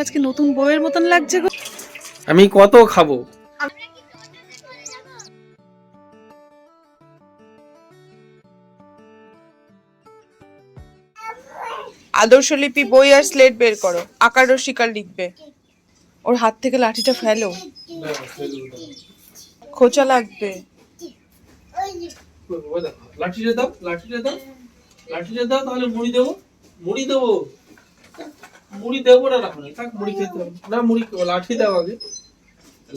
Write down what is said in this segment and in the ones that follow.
আজকে নতুন বইয়ের মতন লাগছে গো। আমি কত খাব? আদর্শ লিপি বই আর স্লেট বের করো। আকার ও শিকার লিখবে। ওর হাত থেকে লাঠিটা ফেলো। খোঁচা লাগবে। লাঠিটা দাও লাঠিটা দাও লাঠিটা দাও তাহলে মুড়ি দেবো। মুড়ি দেবো। মুড়ি দেবো না থাক মুড়ি খেতে হবে। না মুড়ি লাঠি দাও আগে।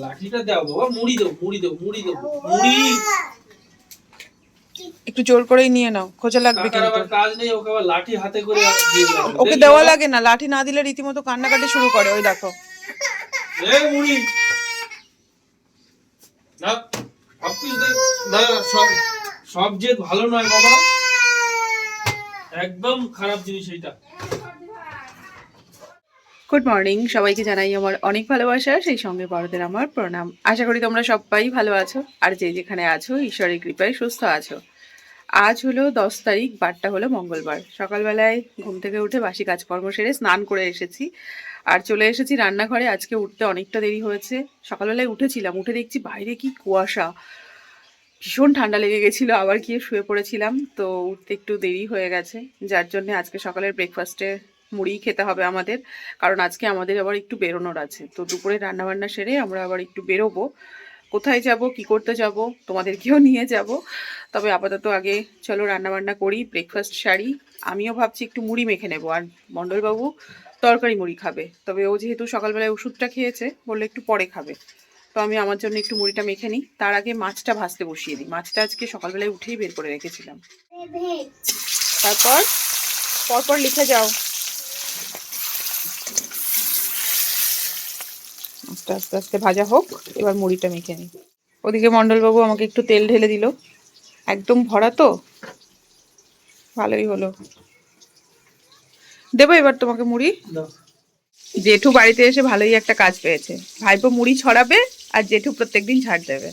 লাঠিটা দাও বাবা মুড়ি দেবো মুড়ি দেবো মুড়ি দেবো মুড়ি। একটু জোর করেই নিয়ে নাও খোঁচা লাগবে কিন্তু। আবার কাজ নেই ওকে আবার লাঠি হাতে করে ওকে দেওয়া লাগে না লাঠি না দিলে রীতিমতো কান্নাকাটি শুরু করে ওই দেখো। এ মুড়ি। না সব না সব সব যে ভালো নয় বাবা। একদম খারাপ জিনিস এটা গুড মর্নিং সবাইকে জানাই আমার অনেক ভালোবাসা, সেই সঙ্গে বড়দের আমার প্রণাম। আশা করি তোমরা সবাই ভালো আছো, আর যে যেখানে আছো, ঈশ্বরের কৃপায় সুস্থ আছো। আজ হলো দশ তারিখ, বারটা হলো মঙ্গলবার। সকালবেলায় ঘুম থেকে উঠে বাসি কাজকর্ম সেরে স্নান করে এসেছি। আর চলে এসেছি রান্নাঘরে, আজকে উঠতে অনেকটা দেরি হয়েছে। সকালবেলায় উঠেছিলাম, উঠে দেখছি বাইরে কি কুয়াশা। ভীষণ ঠান্ডা লেগে গেছিল, আবার গিয়ে শুয়ে পড়েছিলাম। তো উঠতে একটু দেরি হয়ে গেছে। যার জন্য আজকে সকালের ব্রেকফাস্টে মুড়ি খেতে হবে আমাদের। কারণ আজকে আমাদের আবার একটু বেরোনোর আছে। তো দুপুরে রান্নাবান্না সেরে আমরা আবার একটু বেরোবো। কোথায় যাব কি করতে যাব তোমাদেরকেও নিয়ে যাব। তবে আপাতত আগে চলো রান্নাবান্না করি ব্রেকফাস্ট সারি। আমিও ভাবছি একটু মুড়ি মেখে নেব। আর মণ্ডলবাবু তরকারি মুড়ি খাবে। তবে ও যেহেতু সকালবেলায় ওষুধটা খেয়েছে বললে একটু পরে খাবে। তো আমি আমার জন্য একটু মুড়িটা মেখে নিই। তার আগে মাছটা ভাজতে বসিয়ে দিই। মাছটা আজকে সকালবেলায় উঠেই বের করে রেখেছিলাম। তারপর পরপর লিখে যাও। আস্তে আস্তে আস্তে ভাজা হোক এবার মুড়িটা মেখে নিই। ওদিকে মণ্ডলবাবু আমাকে একটু তেল ঢেলে দিল। একদম ভরা তো? ভালোই হলো। দেবো এবার তোমাকে মুড়ি? জেঠু বাড়িতে এসে ভালোই একটা কাজ পেয়েছে। ভাইপো মুড়ি ছড়াবে আর জেঠু প্রত্যেকদিন ঝাড় দেবে।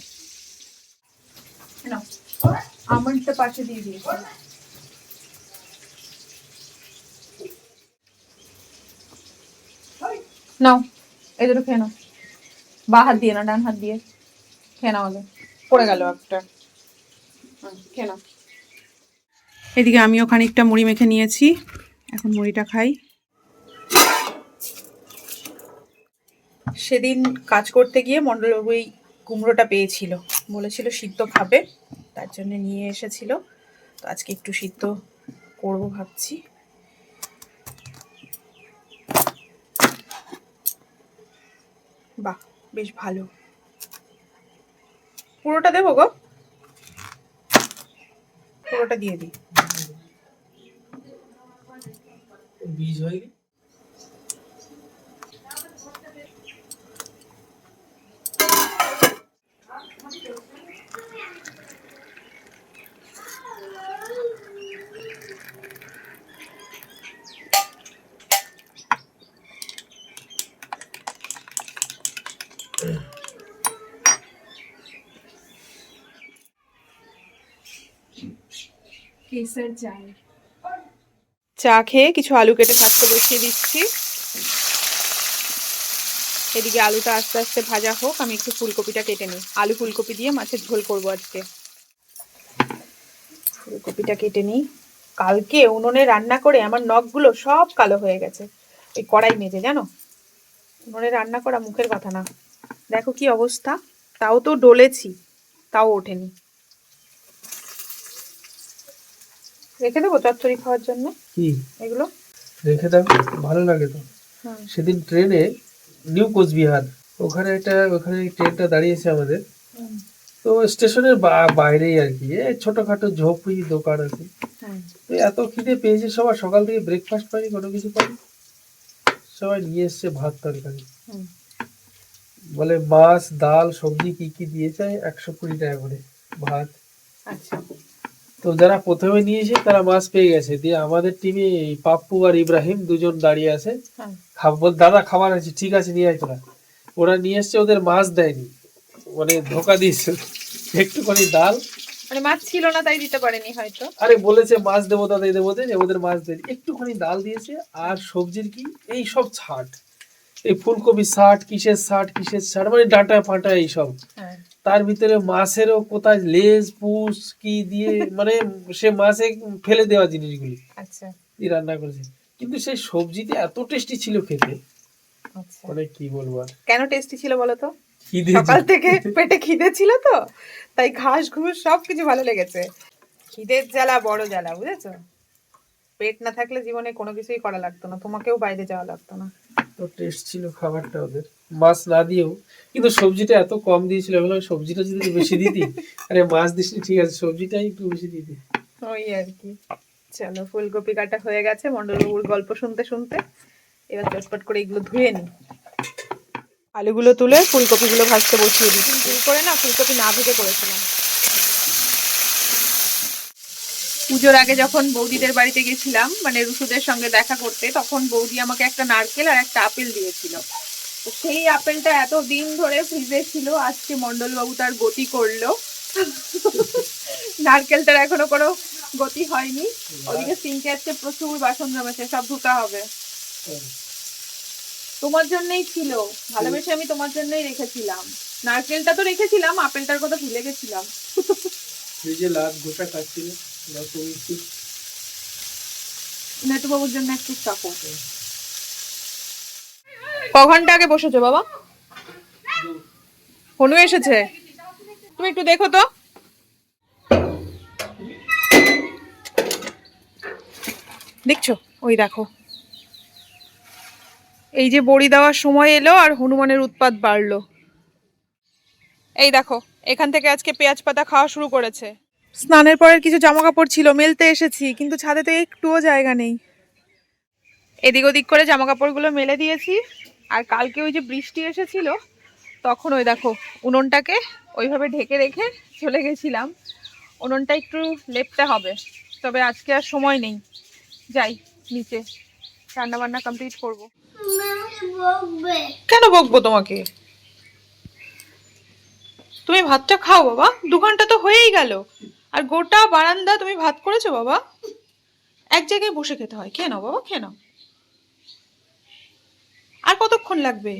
আমন্ডটা পাশে দিয়ে দিয়েছি। নাও এই দুটো খেয়ে নাও। বা হাত দিয়ে না, ডান হাত দিয়ে। খেয়ে নাও আগে। পড়ে গেল একটা। খেয়ে নাও। এদিকে আমিও খানিকটা মুড়ি মেখে নিয়েছি। এখন মুড়িটা খাই। সেদিন কাজ করতে গিয়ে মণ্ডলবাবু এই কুমড়োটা পেয়েছিল। বলেছিল সিদ্ধ খাবে, তার জন্য নিয়ে এসেছিল। তো আজকে একটু সিদ্ধ করব ভাবছি। বাহ! বেশ ভালো। পুরোটা দেবো গো? পুরোটা দিয়ে দিই। বীজ হয়ে গেছে চা খেয়ে কিছু আলু কেটে ভাজতে বসিয়ে দিচ্ছি। এদিকে আলুটা আস্তে আস্তে ভাজা হোক, আমি একটু ফুলকপিটা কেটে নিই। আলু ফুলকপি দিয়ে মাছের ঝোল করব আজকে। ফুলকপিটা কেটে নিই। কালকে উনুনে রান্না করে আমার নখগুলো সব কালো হয়ে গেছে। এই কড়াই মেজে, জানো? উনুনে রান্না করা মুখের কথা না। দেখো কি অবস্থা। তাও তো ডলেছি, তাও ওঠেনি। রেখে দেবো চচ্চড়ি খাওয়ার জন্য? কি? এগুলো? রেখে দাও ভালো লাগে তো। সেদিন ট্রেনে নিউ কোচবিহার ওখানে একটা ওখানে ট্রেনটা দাঁড়িয়েছে আমাদের। তো স্টেশনের বাইরেই আর কি এই ছোটখাটো ঝোপড়ি দোকান আছে এত খিদে পেয়েছে সবার সকাল থেকে ব্রেকফাস্ট পাইনি কোনো কিছু পাইনি সবাই নিয়ে এসছে ভাত তরকারি। বলে মাছ ডাল সবজি কি কি দিয়েছে একশো কুড়ি টাকা করে ভাত। আচ্ছা। তো যারা প্রথমে নিয়েছে তারা মাছ পেয়ে গেছে। দিয়ে আমাদের টিমে পাপ্পু আর ইব্রাহিম দুজন দাঁড়িয়ে আছে। হ্যাঁ। বল দাদা খাবার আছে ঠিক আছে নিয়ে আয় তোরা। ওরা নিয়ে এসছে ওদের মাছ দেয়নি। মানে ধোকা দিয়েছে। একটুখানি ডাল। মানে মাছ ছিল না তাই দিতে পারেনি হয়তো। আরে বলেছে মাছ দেবো দাদা দেবো ওদের মাছ দেয়নি। একটুখানি ডাল দিয়েছে আর সবজির কি? এই সব ছাট। এই ফুলকপি ষাট কিসের ষাট কিসের ষাট মানে ডাটা ফাটা এইসব। হ্যাঁ। তার ভিতরে মাছেরও কোথায় লেজ পুষ কি দিয়ে মানে সে মাছে ফেলে দেওয়া জিনিসগুলি। আচ্ছা। রান্না করেছে। কিন্তু সেই সবজিতে এত টেস্টি ছিল খেতে। আচ্ছা। মানে কি বলব আর। কেন টেস্টি ছিল বলো তো? সকাল থেকে পেটে খিদে ছিল তো? তাই ঘাস ঘুষ সব কিছু ভালো লেগেছে। খিদের জ্বালা বড় জ্বালা বুঝেছ? পেট না থাকলে জীবনে কোনো কিছুই করা লাগতো না তোমাকেও বাইরে যাওয়া লাগতো না। তো টেস্ট ছিল খাবারটা ওদের। মাছ না দিয়েও কিন্তু সবজিটা এত কম দিয়েছিল আমি সবজিটা যদি বেশি দিতি আরে মাছ দিস ঠিক আছে সবজিটাই একটু বেশি দিতি ওই আর কি। চলো ফুলকপি কাটা হয়ে গেছে মন্ডলবাবুর গল্প শুনতে শুনতে। এবার চটপট করে এগুলো ধুয়ে নি আলুগুলো তুলে ফুলকপিগুলো ভাজতে বসিয়ে দিই। করে না ফুলকপি না ভেজে করেছিলাম। পুজোর আগে যখন বৌদিদের বাড়িতে গেছিলাম মানে রুসুদের সঙ্গে দেখা করতে, তখন বৌদি আমাকে একটা নারকেল আর একটা আপেল দিয়েছিল। সেই আপেলটা এত দিন ধরে ফ্রিজে ছিল, আজকে মন্ডলবাবু তার গতি করল। নারকেলটার এখনও কোনো গতি হয়নি। ওদিকে সিঙ্কে আজকে প্রচুর বাসন জমেছে, সব ধুতে হবে। তোমার জন্যই ছিল, ভালোবেসে আমি তোমার জন্যই রেখেছিলাম। নারকেলটা তো রেখেছিলাম, আপেলটার কথা ভুলে গেছিলাম। লাত গোটা খাচ্ছিল নেটু বাবুর জন্য একটু চাপো ক ঘণ্টা আগে বসেছো বাবা? হনু এসেছে। তুমি একটু দেখো তো। দেখছ? ওই দেখো। এই যে বড়ি দেওয়ার সময় এলো আর হনুমানের উৎপাত বাড়লো। এই দেখো, এখান থেকে আজকে পেঁয়াজ পাতা খাওয়া শুরু করেছে। স্নানের পরের কিছু জামা কাপড় ছিল, মেলতে এসেছি, কিন্তু ছাদে তো একটুও জায়গা নেই। এদিক ওদিক করে জামা কাপড়গুলো মেলে দিয়েছি, আর কালকে ওই যে বৃষ্টি এসেছিল, তখন ওই দেখো উনুনটাকে ওইভাবে ঢেকে রেখে চলে গেছিলাম। উনুনটা একটু লেপতে হবে, তবে আজকে আর সময় নেই। যাই, নিচে রান্না বান্না কমপ্লিট করব। কেন বকবো তোমাকে? তুমি ভাতটা খাও বাবা, দু ঘণ্টা তো হয়েই গেল। আর গোটা বারান্দা তুমি ভাত করেছ বাবা? এক জায়গায় বসে খেতে হয়। খেয়ে নাও বাবা, খেয়ে নাও। আর কতক্ষণ লাগবে?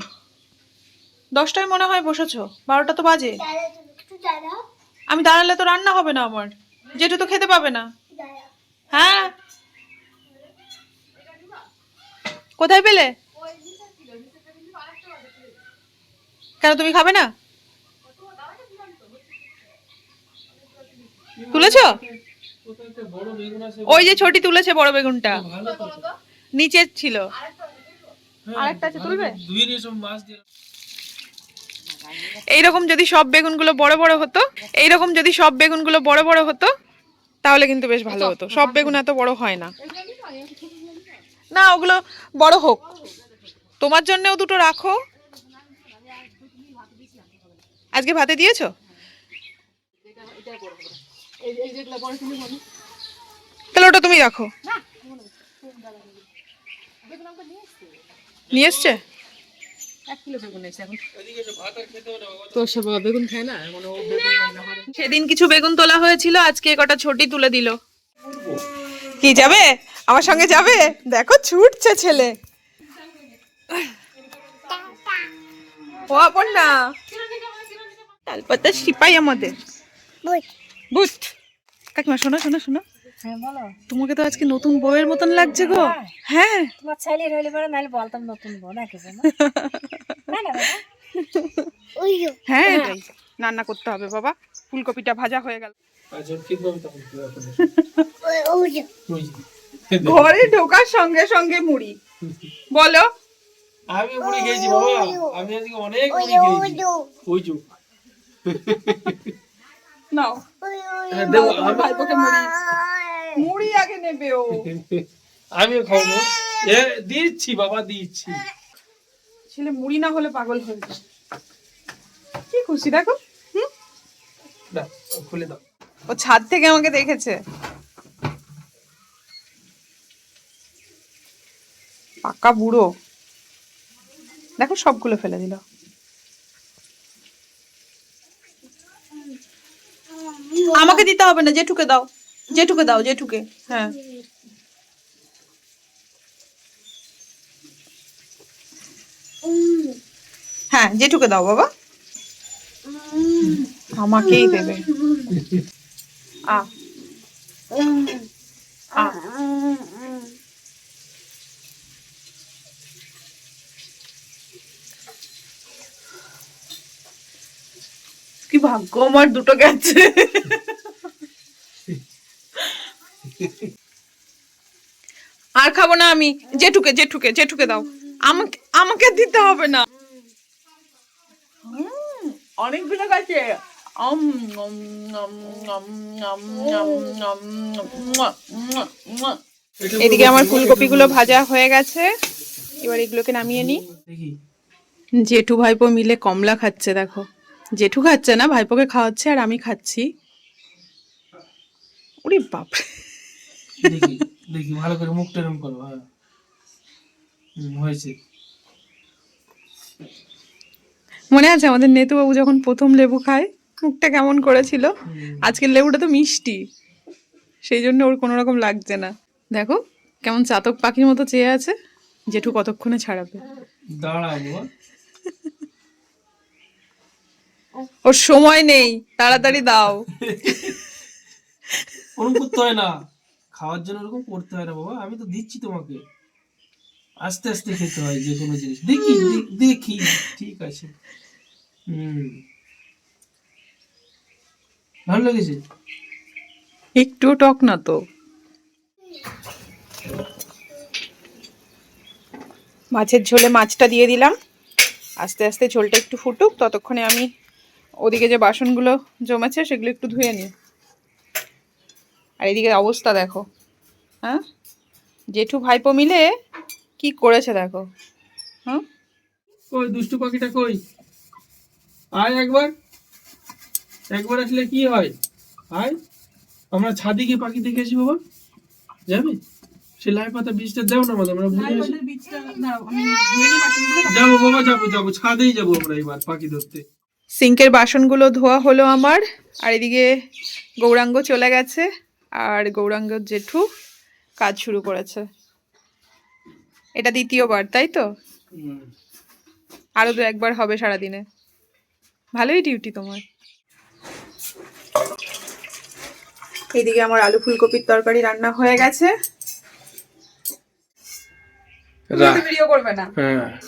দশটায় মনে হয় বসেছো। বারোটা তো বাজে। আমি দাঁড়ালে তো রান্না হবে না আমার। যেটু তো খেতে পাবে না। হ্যাঁ? কোথায় পেলে? কেন, তুমি খাবে না? তুলেছো? ওই যে ছোটি তুলেছে বড় বেগুনটা। ভালো তো? নিচে ছিল। হ্যাঁ, আরেকটা আছে, তুলবে? এইরকম যদি সব বেগুনগুলো বড় বড় হতো এইরকম যদি সব বেগুনগুলো বড় বড় হতো তাহলে কিন্তু বেশ ভালো হতো। সব বেগুন এত বড় হয় না। না ওগুলো বড় হোক। তোমার জন্যও দুটো রাখো। আজকে ভাতে দিয়েছ? তাহলে ওটা তুমি রাখো। নিয়ে এসছে। তো মানে। সেদিন কিছু বেগুন তোলা হয়েছিল আজকে কটা ছোটি তুলে দিল। কি যাবে? আমার সঙ্গে যাবে? দেখো ছুটছে ছেলে। ও আপন না। তালপাতা সিপাই আমাদের। বুঝ কাকিমা শোনো শোনো শোনো। হ্যাঁ তোমাকে তো আজকে নতুন বউয়ের মতন লাগছে গো। হ্যাঁ। তোমার ছেলে হইলে পরে নাহলে বলতাম নতুন বউ নাকি না না হ্যাঁ। এটাই। রান্না করতে হবে বাবা। ফুলকপিটা ভাজা হয়ে গেল। যে। ঘরে ঢোকার সঙ্গে সঙ্গে মুড়ি। বলো। আমি মুড়ি খেয়েছি বাবা। আমি আজকে অনেক মুড়ি খেয়েছি। ওই যো। নাও। ভাইপোকে মুড়ি। মুড়ি আগে নেবে ও। আমিও খাব। এ দিচ্ছি বাবা দিচ্ছি। ছেলে মুড়ি না হলে পাগল হয়ে কি খুশি দেখো খুলে দাও। ও ছাদ থেকে আমাকে দেখেছে। পাকা বুড়ো। দেখো সবগুলো ফেলে দিল। আমাকে দিতে হবে না জেঠুকে দাও জেঠুকে দাও জেঠুকে হ্যাঁ। হ্যাঁ জেঠুকে দাও বাবা। আমাকেই দেবে। আ ভাগ্য আমার দুটো গেছে। আর খাব না আমি। জেঠুকে জেঠুকে জেঠুকে দাও। আমাকে আমাকে দিতে হবে না। অনেকগুলো গাছে। এদিকে আমার ফুলকপিগুলো ভাজা হয়ে গেছে। এবার এগুলোকে নামিয়ে নিই। জেঠু ভাইপো মিলে কমলা খাচ্ছে দেখো। জেঠু খাচ্ছে না ভাইপোকে খাওয়াচ্ছে আর আমি খাচ্ছি। ওরে বাপরে। দেখি দেখি ভালো করে মুখটা এরম করো হ্যাঁ। হয়েছে। মনে আছে আমাদের নেতুবাবু যখন প্রথম লেবু খায় মুখটা কেমন করেছিল। আজকের লেবুটা তো মিষ্টি সেই জন্য ওর কোনো রকম লাগছে না। দেখো কেমন চাতক পাখির মতো চেয়ে আছে জেঠু কতক্ষণে ছাড়াবে। দাঁড়াবো ওর সময় নেই তাড়াতাড়ি দাও। ওরকম করতে হয় না। খাওয়ার জন্য ওরকম করতে হয় না বাবা। আমি তো দিচ্ছি তোমাকে। আস্তে আস্তে খেতে হয় যে কোনো জিনিস। দেখি দেখি। ঠিক আছে। হুম। ভালো লেগেছে? একটু টক না তো। মাছের ঝোলে মাছটা দিয়ে দিলাম। আস্তে আস্তে ঝোলটা একটু ফুটুক ততক্ষণে আমি ওদিকে যে বাসনগুলো জমেছে সেগুলো একটু ধুয়ে নিই। আর এদিকে অবস্থা দেখো হ্যাঁ? জেঠু ভাইপো মিলে কি করেছে দেখো হ্যাঁ? কই দুষ্টু পাখিটা কই? আয় একবার। একবার আসলে কি হয়? আয়। আমরা ছাদে গিয়ে পাখি দেখেছি বাবা? যাবে? সে লাই পাতা বীজটা দাও না আমরা বুঝে আসি যাব বাবা যাব যাব ছাদেই যাব আমরা এবার পাখি ধরতে। সিঙ্কের বাসনগুলো ধোয়া হলো আমার আর এদিকে গৌরাঙ্গ চলে গেছে আর গৌরাঙ্গ জেঠু কাজ শুরু করেছে। এটা দ্বিতীয়বার তাই তো? হুম। আরও দু একবার হবে সারাদিনে। ভালোই ডিউটি তোমার। এদিকে আমার আলু ফুলকপির তরকারি রান্না হয়ে গেছে। ভিডিও করবে না? হ্যাঁ।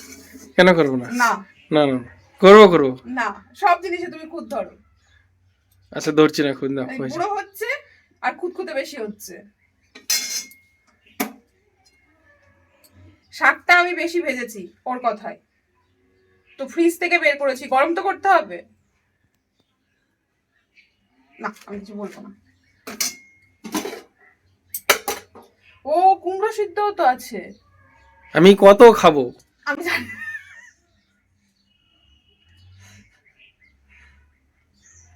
কেন করব না। না না না। করব করব। না সব জিনিসে তুমি খুদ ধরো। আচ্ছা ধরছি না খুদ না বুড়ো হচ্ছে আর খুঁতখুঁতে বেশি হচ্ছে। শাকটা আমি বেশি ভেজেছি ওর কথায়। তো ফ্রিজ থেকে বের করেছি গরম তো করতে হবে। না আমি কিছু বলব না। ও কুমড়ো সিদ্ধ তো আছে। আমি কত খাব? আমি জানি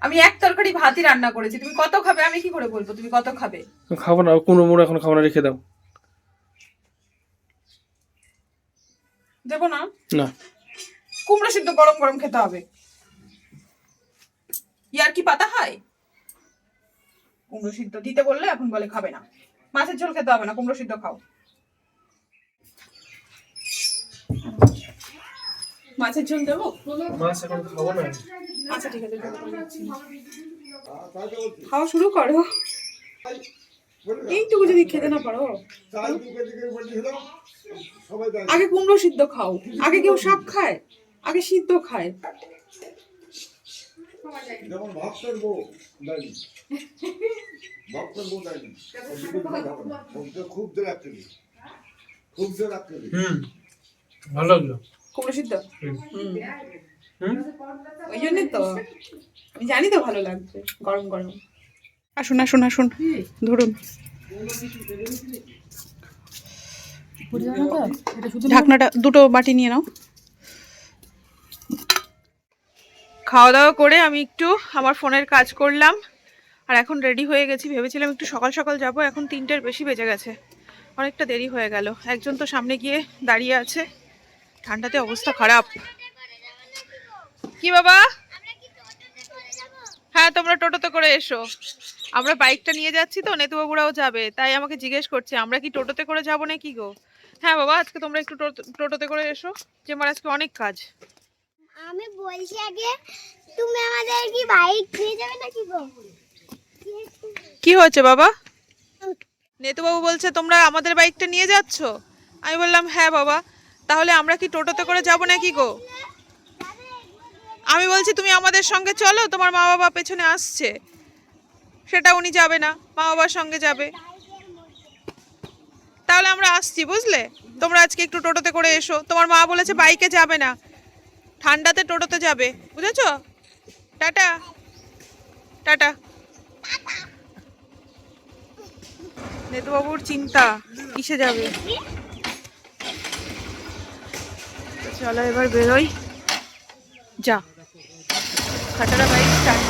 আমি এক তরকারি ভাতই রান্না করেছি। তুমি কত খাবে? আমি কি করে বলব? তুমি কত খাবে? খাব না কুমড়ো মুড়ো এখন খাব না রেখে দাও। দেবো না? না। কুমড়ো সিদ্ধ গরম গরম খেতে হবে। ইয়ার কি পাতা হয়? কুমড়ো সিদ্ধ দিতে বললে এখন বলে খাবে না। মাছের ঝোল খেতে হবে না কুমড়ো সিদ্ধ খাও। মাছের ঝোল দেবো? মাছ এখন খাব না। আচ্ছা ঠিক আছে। খাওয়া শুরু করো। এইটুকু যদি খেতে না পারো। আগে কুমড়ো সিদ্ধ খাও। আগে কেউ শাক খায় আগে সিদ্ধ খায়। যেমন ভক্তের বউ দেয়নি ভক্তের বউ দেয়নি খুব দিই খুব হুম ভালো লাগল। কুমড়ো সিদ্ধ। ওই জন্যই তো। আমি জানি তো ভালো লাগবে গরম গরম। আসুন আসুন আসুন ধরুন। ঢাকনাটা দুটো বাটি নিয়ে নাও। খাওয়া দাওয়া করে আমি একটু আমার ফোনের কাজ করলাম আর এখন রেডি হয়ে গেছি। ভেবেছিলাম একটু সকাল সকাল যাব এখন তিনটের বেশি বেজে গেছে। অনেকটা দেরি হয়ে গেল। একজন তো সামনে গিয়ে দাঁড়িয়ে আছে। ঠান্ডাতে অবস্থা খারাপ। কি বাবা? হ্যাঁ তোমরা টোটোতে করে এসো। আমরা বাইকটা নিয়ে যাচ্ছি তো নেতুবাবুরাও যাবে। তাই আমাকে জিজ্ঞেস করছে আমরা কি টোটোতে করে যাব নাকি গো? হ্যাঁ বাবা আজকে তোমরা একটু টোটো- টোটোতে করে এসো যে আমার আজকে অনেক কাজ। আমি বলছি আগে তুমি আমাদের কি বাইক নিয়ে যাবে নাকি গো? কি হয়েছে বাবা? নেতুবাবু বলছে তোমরা আমাদের বাইকটা নিয়ে যাচ্ছ? আমি বললাম হ্যাঁ বাবা। তাহলে আমরা কি টোটোতে করে যাব নাকি গো? আমি বলছি, তুমি আমাদের সঙ্গে চলো, তোমার মা বাবা পেছনে আসছে। সেটা উনি যাবে না মা বাবার সঙ্গে যাবে। তাহলে আমরা আসছি, বুঝলে? তোমরা আজকে একটু টোটোতে করে এসো। তোমার মা বলেছে বাইকে যাবে না। ঠান্ডাতে টোটোতে যাবে। বুঝেছ? টাটা। টাটা। নেতুবাবুর চিন্তা, কিসে যাবে? চলো এবার বেরোই। যা। খাটারা বাইক স্টার্ট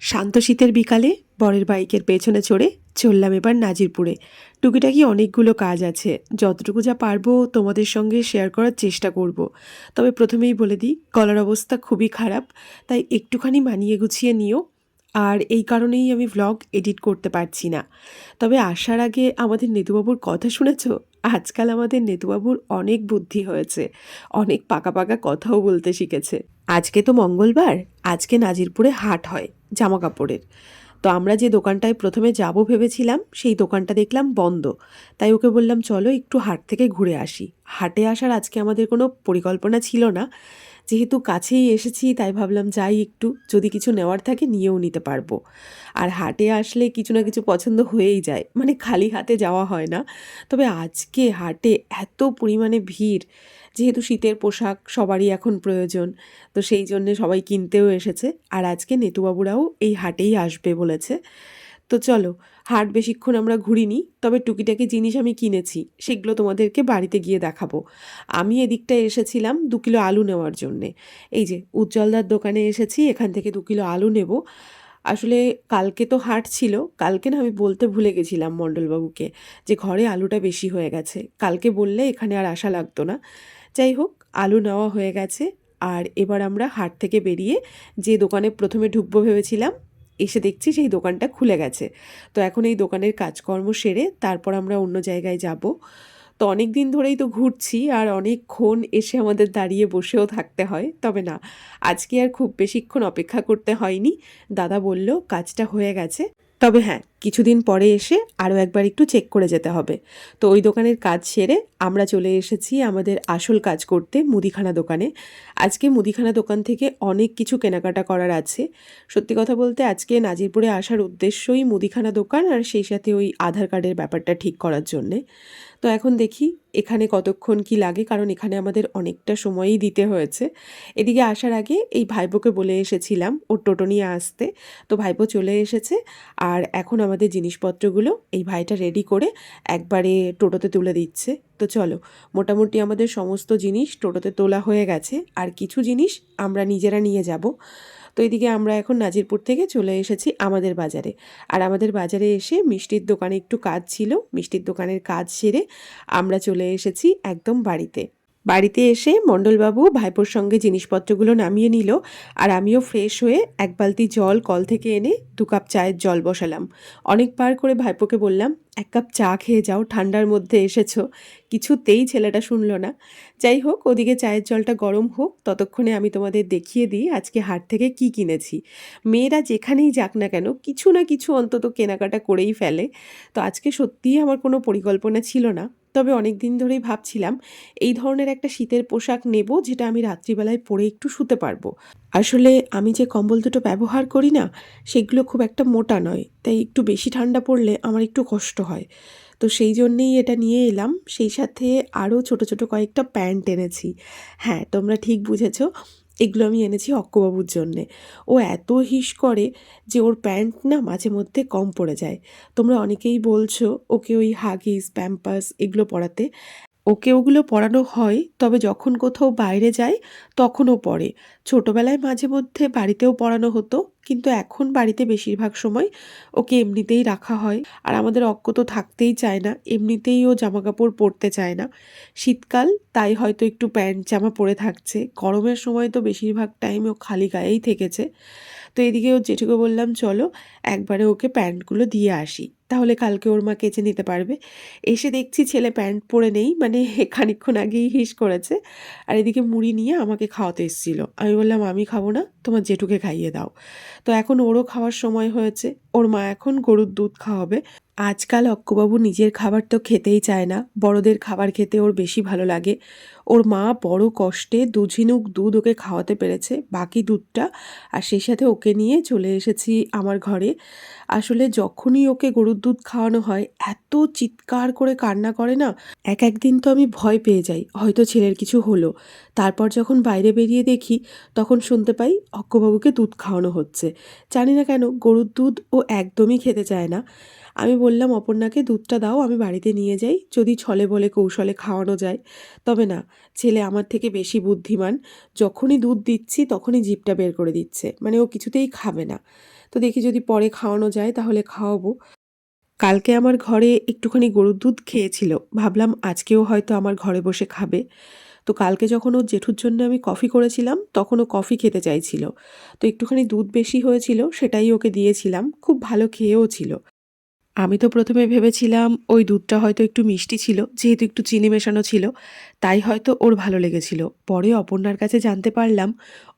শান্ত শীতের বিকালে বরের বাইকের পেছনে চড়ে চললাম এবার নাজিরপুরে। টুকিটাকি অনেকগুলো কাজ আছে। যতটুকু যা পারব তোমাদের সঙ্গে শেয়ার করার চেষ্টা করব। তবে প্রথমেই বলে দিই, গলার অবস্থা খুবই খারাপ, তাই একটুখানি মানিয়ে গুছিয়ে নিও। আর এই কারণেই আমি ভ্লগ এডিট করতে পারছি না। তবে আসার আগে আমাদের নেতুবাবুর কথা শুনেছ? আজকাল আমাদের নেতুবাবুর অনেক বুদ্ধি হয়েছে, অনেক পাকা পাকা কথাও বলতে শিখেছে। আজকে তো মঙ্গলবার, আজকে নাজিরপুরে হাট হয় জামা কাপড়ের তো আমরা যে দোকানটায় প্রথমে যাব ভেবেছিলাম, সেই দোকানটা দেখলাম বন্ধ। তাই ওকে বললাম, চলো একটু হাট থেকে ঘুরে আসি। হাটে আসার আজকে আমাদের কোনো পরিকল্পনা ছিল না। যেহেতু কাছেই এসেছি, তাই ভাবলাম যাই একটু, যদি কিছু নেওয়ার থাকে নিয়েও নিতে পারব। আর হাটে আসলে কিছু না কিছু পছন্দ হয়েই যায় মানে খালি হাতে যাওয়া হয় না। তবে আজকে হাটে এত পরিমাণে ভিড়, যেহেতু শীতের পোশাক সবারই এখন প্রয়োজন, তো সেই জন্যে সবাই কিনতেও এসেছে। আর আজকে নেতুবাবুরাও এই হাটেই আসবে বলেছে। তো চলো হাট বেশিক্ষণ আমরা ঘুরিনি, তবে টুকিটাকি জিনিস আমি কিনেছি, সেগুলো তোমাদেরকে বাড়িতে গিয়ে দেখাবো। আমি এদিকটায় এসেছিলাম দু কিলো আলু নেওয়ার জন্যে। এই যে, উজ্জ্বলদার দোকানে এসেছি, এখান থেকে দু কিলো আলু নেব। আসলে কালকে তো হাট ছিল, কালকে না আমি বলতে ভুলে গেছিলাম মণ্ডলবাবুকে যে ঘরে আলুটা বেশি হয়ে গেছে। কালকে বললে এখানে আর আসা লাগতো না। যাই হোক, আলু নেওয়া হয়ে গেছে, আর এবার আমরা হাট থেকে বেরিয়ে যে দোকানে প্রথমে ঢুকবো ভেবেছিলাম এসে দেখছি সেই দোকানটা খুলে গেছে। তো এখন এই দোকানের কাজকর্ম সেরে তারপর আমরা অন্য জায়গায় যাব। তো অনেক দিন ধরেই তো ঘুরছি আর অনেকক্ষণ এসে আমাদের দাঁড়িয়ে বসেও থাকতে হয়। তবে না, আজকে আর খুব বেশিক্ষণ অপেক্ষা করতে হয়নি। দাদা বলল, কাজটা হয়ে গেছে। তবে হ্যাঁ কিছুদিন পরে এসে আরও একবার একটু চেক করে যেতে হবে। তো ওই দোকানের কাজ সেরে আমরা চলে এসেছি আমাদের আসল কাজ করতে মুদিখানা দোকানে। আজকে মুদিখানা দোকান থেকে অনেক কিছু কেনাকাটা করার আছে। সত্যি কথা বলতে আজকে নাজিরপুরে আসার উদ্দেশ্যই মুদিখানা দোকান আর সেই সাথে ওই আধার কার্ডের ব্যাপারটা ঠিক করার জন্যে। তো এখন দেখি এখানে কতক্ষণ কি লাগে, কারণ এখানে আমাদের অনেকটা সময়ই দিতে হয়েছে। এদিকে আসার আগে এই ভাইপোকে বলে এসেছিলাম, ওর টোটো নিয়ে আসতে। তো ভাইপো চলে এসেছে, আর এখন আমাদের জিনিসপত্রগুলো এই ভাইটা রেডি করে একবারে টোটোতে তুলে দিচ্ছে। তো চলো, মোটামুটি আমাদের সমস্ত জিনিস টোটোতে তোলা হয়ে গেছে। আর কিছু জিনিস আমরা নিজেরা নিয়ে যাব। তো এদিকে আমরা এখন নাজিরপুর থেকে চলে এসেছি আমাদের বাজারে। আর আমাদের বাজারে এসে মিষ্টির দোকানে একটু কাজ ছিল। মিষ্টির দোকানের কাজ সেরে আমরা চলে এসেছি একদম বাড়িতে। বাড়িতে এসে মণ্ডলবাবু ভাইপোর সঙ্গে জিনিসপত্রগুলো নামিয়ে নিল আর আমিও ফ্রেশ হয়ে এক বালতি জল কল থেকে এনে দু কাপ চায়ের জল বসালাম। অনেকবার করে ভাইপোকে বললাম, এক কাপ চা খেয়ে যাও, ঠান্ডার মধ্যে এসেছ। কিছুতেই ছেলেটা শুনলো না। যাই হোক, ওদিকে চায়ের জলটা গরম হোক, ততক্ষণে আমি তোমাদের দেখিয়ে দিই আজকে হাট থেকে কি কিনেছি। মেয়েরা যেখানেই যাক না কেন, কিছু না কিছু অন্তত কেনাকাটা করেই ফেলে। তো আজকে সত্যিই আমার কোনো পরিকল্পনা ছিল না। তবে অনেক দিন ধরেই ভাবছিলাম, এই ধরনের একটা শীতের পোশাক নেব যেটা আমি রাত্রিবেলায় পরে একটু শুতে পারব। আসলে আমি যে কম্বল দুটো ব্যবহার করি না, সেগুলো খুব একটা মোটা নয়, তাই একটু বেশি ঠান্ডা পড়লে আমার একটু কষ্ট হয়। তো সেই জন্যেই এটা নিয়ে এলাম, সেই সাথে আরও ছোট ছোট কয়েকটা প্যান্ট এনেছি। হ্যাঁ তোমরা ঠিক বুঝেছ এগুলো আমি এনেছি অক্কবাবুর জন্যে। ও এত হিস করে যে ওর প্যান্ট না মাঝে মধ্যে কম পড়ে যায়। তোমরা অনেকেই বলছো ওকে ওই হাগিস, প্যাম্পাস এগুলো পরাতে। ওকে ওগুলো পরানো হয়, তবে যখন কোথাও বাইরে যায়, তখনও পরে ছোটোবেলায় মাঝে মধ্যে বাড়িতেও পরানো হতো, কিন্তু এখন বাড়িতে বেশিরভাগ সময় ওকে এমনিতেই রাখা হয়। আর আমাদের অক্ক তো থাকতেই চায় না, এমনিতেই ও জামা কাপড় পরতে চায় না। শীতকাল, তাই হয়তো একটু প্যান্ট, জামা পরে থাকছে। গরমের সময় তো বেশিরভাগ টাইম ও খালি গায়েই থেকেছে। তো এদিকে ও জেঠুকে বললাম, চলো, একবারে ওকে প্যান্টগুলো দিয়ে আসি। তাহলে কালকে ওর মা কেচে নিতে পারবে। এসে দেখছি ছেলে প্যান্ট পরে নেই মানে খানিক্ষণ আগেই হিস করেছে। আর এদিকে মুড়ি নিয়ে আমাকে খাওয়াতে এসেছিল। আমি বললাম, আমি খাব না, তোমার জেঠুকে খাইয়ে দাও। তো এখন ওরও খাওয়ার সময় হয়েছে। ওর মা এখন গরুর দুধ খাওয়াবে। আজকাল অক্কবাবু নিজের খাবার তো খেতেই চায় না, বড়দের খাবার খেতে ওর বেশি ভালো লাগে। ওর মা বড় কষ্টে দু ঝিনুক দুধ ওকে খাওয়াতে পেরেছে, বাকি দুধটা, আর সেই সাথে ওকে নিয়ে চলে এসেছি আমার ঘরে। আসলে যখনই ওকে গরুর দুধ খাওয়ানো হয়, এত চিৎকার করে কান্না করে না? এক একদিন তো আমি ভয় পেয়ে যাই, হয়তো ছেলের কিছু হলো। তারপর যখন বাইরে বেরিয়ে দেখি, তখন শুনতে পাই অক্কবাবুকে দুধ খাওয়ানো হচ্ছে। জানি না কেন, গরুর দুধ ও একদমই খেতে চায় না। আমি বললাম, অপর্ণাকে দুধটা দাও, আমি বাড়িতে নিয়ে যাই। যদি ছলে বলে কৌশলে খাওয়ানো যায়। তবে না, ছেলে আমার থেকে বেশি বুদ্ধিমান। যখনই দুধ দিচ্ছি, তখনই জিভটা বের করে দিচ্ছে। মানে ও কিছুতেই খাবে না। তো দেখি যদি পরে খাওয়ানো যায়, তাহলে খাওয়াবো। কালকে আমার ঘরে একটুখানি গরুর দুধ খেয়েছিল। ভাবলাম, আজকেও হয়তো আমার ঘরে বসে খাবে। তো কালকে যখন ওর জেঠুর জন্য আমি কফি করেছিলাম, তখন ও কফি খেতে চাইছিল। তো একটুখানি দুধ বেশি হয়েছিল, সেটাই ওকে দিয়েছিলাম। খুব ভালো খেয়েও ছিল। আমি তো প্রথমে ভেবেছিলাম ওই দুধটা হয়তো একটু মিষ্টি ছিল, যেহেতু একটু চিনি মেশানো ছিল, তাই হয়তো ওর ভালো লেগেছিল। পরে অপর্ণার কাছে জানতে পারলাম,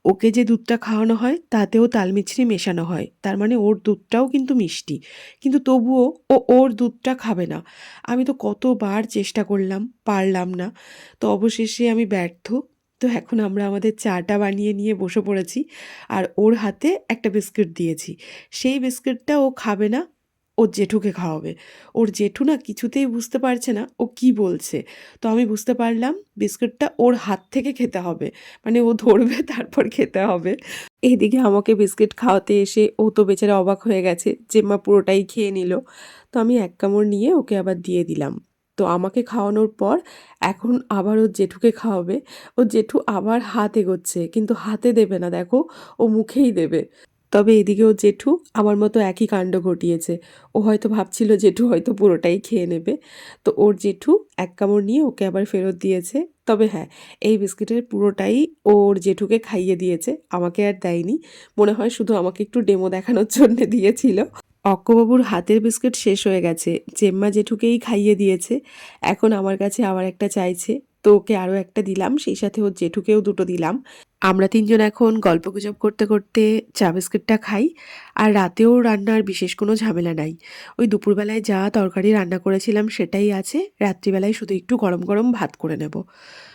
ওকে যে দুধটা খাওয়ানো হয়, তাতেও তালমিছরি মেশানো হয়। তার মানে ওর দুধটাও কিন্তু মিষ্টি। কিন্তু তবুও ও ওর দুধটা খাবে না। আমি তো কতবার চেষ্টা করলাম, পারলাম না। তো অবশেষে আমি ব্যর্থ। তো এখন আমরা আমাদের চাটা বানিয়ে নিয়ে বসে পড়েছি, আর ওর হাতে একটা বিস্কিট দিয়েছি। সেই বিস্কিটটা ও খাবে না ওর জেঠুকে খাওয়াবে। ওর জেঠু না কিছুতেই বুঝতে পারছে না ও কি বলছে। তো আমি বুঝতে পারলাম বিস্কুটটা ওর হাত থেকে খেতে হবে। মানে ও ধরবে, তারপর খেতে হবে। এদিকে আমাকে বিস্কিট খাওয়াতে এসে ও তো বেচারা অবাক হয়ে গেছে জেম্মা পুরোটাই খেয়ে নিল। তো আমি এক কামড় নিয়ে ওকে আবার দিয়ে দিলাম। তো আমাকে খাওয়ানোর পর এখন আবার ওর জেঠুকে খাওয়াবে। ওর জেঠু আবার হাত এগোচ্ছে, কিন্তু হাতে দেবে না, দেখো, ও মুখেই দেবে। তবে এদিকে ও জেঠু আমার মতো একই কাণ্ড ঘটিয়েছে। ও হয়তো ভাবছিল জেঠু হয়তো পুরোটাই খেয়ে নেবে। তো ওর জেঠু এক কামড় নিয়ে ওকে আবার ফেরত দিয়েছে। তবে হ্যাঁ এই বিস্কিটের পুরোটাই ওর জেঠুকে খাইয়ে দিয়েছে। আমাকে আর দেয়নি। মনে হয় শুধু আমাকে একটু ডেমো দেখানোর জন্য দিয়েছিল। অক্কবাবুর হাতের বিস্কিট শেষ হয়ে গেছে। জেম্মা জেঠুকেই খাইয়ে দিয়েছে। এখন আমার কাছে আবার একটা চাইছে। তো ওকে আরও একটা দিলাম, সেই সাথে ওর জেঠুকেও দুটো দিলাম। আমরা তিনজন এখন গল্পগুজব করতে করতে চা বিস্কিটটা খাই, আর রাতেও রান্নার বিশেষ কোনো ঝামেলা নাই। ওই দুপুরবেলায় যা তরকারি রান্না করেছিলাম সেটাই আছে, রাত্রিবেলায় শুধু একটু গরম গরম ভাত করে নেব।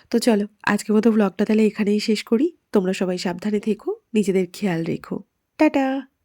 তো চলো, আজকের মতো ব্লগটা তাহলে এখানেই শেষ করি। তোমরা সবাই সাবধানে থেকো, নিজেদের খেয়াল রেখো। টাটা!